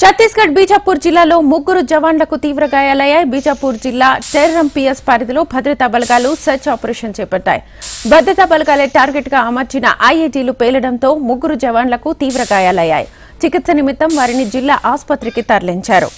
ఛత్తీస్గఢ్ బీజాపూర్ జిల్లాలో ముగ్గురు జవాన్లకు తీవ్ర గాయాలయ్యాయి. బీజాపూర్ జిల్లా టెర్రం పిఎస్ పరిధిలో భద్రతా బలగాలు సెర్చ్ ఆపరేషన్ చేపట్టాయి. భద్రతా బలగాలే టార్గెట్గా అమర్చిన ఐఐటీలు పేలడంతో ముగ్గురు జవాన్లకు తీవ్ర గాయాలయ్యాయి. చికిత్స నిమిత్తం వారిని జిల్లా ఆసుపత్రికి తరలించారు.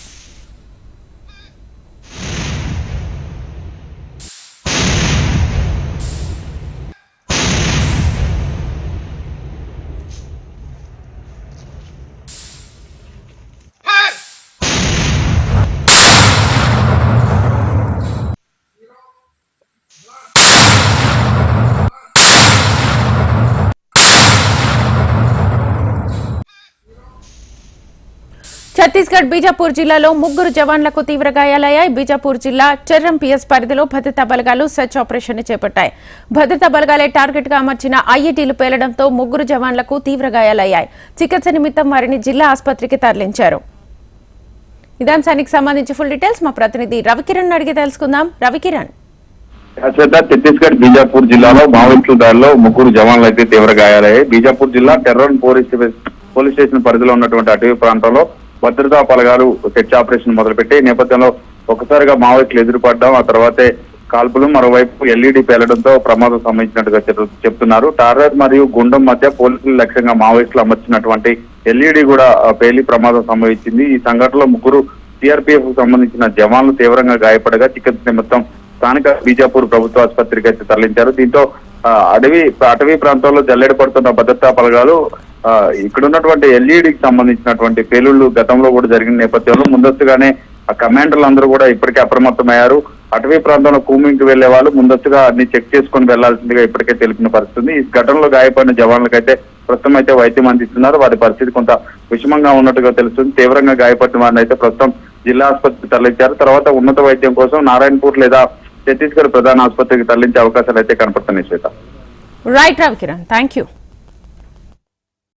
ఛత్తీస్గఢ్ బీజాపూర్ జిల్లాలో ముగ్గురు జవాన్లకు తీవ్ర గాయాలయ్యాయి. బీజాపూర్ జిల్లా చెర్రం పిఎస్ పరిధిలో భద్రతా బలగాలు సెర్చ్ ఆపరేషన్ చేపట్టాయి. భద్రతా బలగాలే టార్గెట్గా అమర్చిన ఐఈటీలు పేలడంతో ముగ్గురు జవాన్లకు తీవ్ర గాయాలయ్యాయి. చికిత్స నిమిత్తం వారిని జిల్లా ఆసుపత్రికి తరలించారు. ఇదాంశానికి సంబంధించి ఫుల్ డీటెయిల్స్ మా ప్రతినిధి రవికిరణ్ అడిగి తెలుసుకుందాం. రవికిరణ్. శాశ్వత ఛత్తీస్గఢ్ బీజాపూర్ జిల్లాలో మావోయిస్టుల దారిలో ముగ్గురు జవాన్లు అయితే తీవ్ర గాయాలయ్యాయి. బీజాపూర్ జిల్లా టెర్రన్ పోలీస్ పోలీస్ స్టేషన్ పరిధిలో ఉన్నటువంటి అటవీ ప్రాంతంలో భద్రతా బలగాలు సెర్చ్ ఆపరేషన్ మొదలుపెట్టి ఈ నేపథ్యంలో ఒకసారిగా మావోయిస్టులు ఎదురుపడ్డాం. ఆ తర్వాతే కాల్పులు మరోవైపు ఎల్ఈడి పేలడంతో ప్రమాదం సంభవించినట్టుగా చెప్తున్నారు. టార్గెట్ మరియు గుండం మధ్య పోలీసులు లక్ష్యంగా మావోయిస్టులు అమర్చినటువంటి ఎల్ఈడి కూడా పేలి ప్రమాదం సంభవించింది. ఈ సంఘటనలో ముగ్గురు సిఆర్పీఎఫ్కు సంబంధించిన జవాన్లు తీవ్రంగా గాయపడగా చికిత్స నిమిత్తం స్థానిక బీజాపూర్ ప్రభుత్వ ఆసుపత్రికి అయితే తరలించారు. దీంతో అడవి అటవీ ప్రాంతంలో జల్లెడ పడుతున్న భద్రతా బలగాలు ఇక్కడ ఉన్నటువంటి ఎల్ఈడికి సంబంధించినటువంటి పేలుళ్ళు గతంలో కూడా జరిగిన నేపథ్యంలో ముందస్తుగానే ఆ కమాండర్లు అందరూ కూడా ఇప్పటికే అప్రమత్తమయ్యారు. అటవీ ప్రాంతంలో కూమింగ్కి వెళ్ళే వాళ్ళు ముందస్తుగా అన్ని చెక్ చేసుకొని వెళ్ళాల్సిందిగా ఇప్పటికే తెలిపిన పరిస్థితి ఈ ఘటనలో గాయపడిన జవాన్లకైతే ప్రస్తుతం అయితే వైద్యం అందిస్తున్నారు. వారి పరిస్థితి కొంత విషమంగా ఉన్నట్టుగా తెలుస్తుంది. తీవ్రంగా గాయపడిన వారిని అయితే ప్రస్తుతం జిల్లా ఆసుపత్రికి తరలించారు. తర్వాత ఉన్నత వైద్యం కోసం నారాయణపూర్ లేదా ఛత్తీస్గఢ్ ప్రధాన ఆసుపత్రికి తరలించే అవకాశాలు అయితే కనపడుతున్నాయి Shweta. Right Ravikiran thank you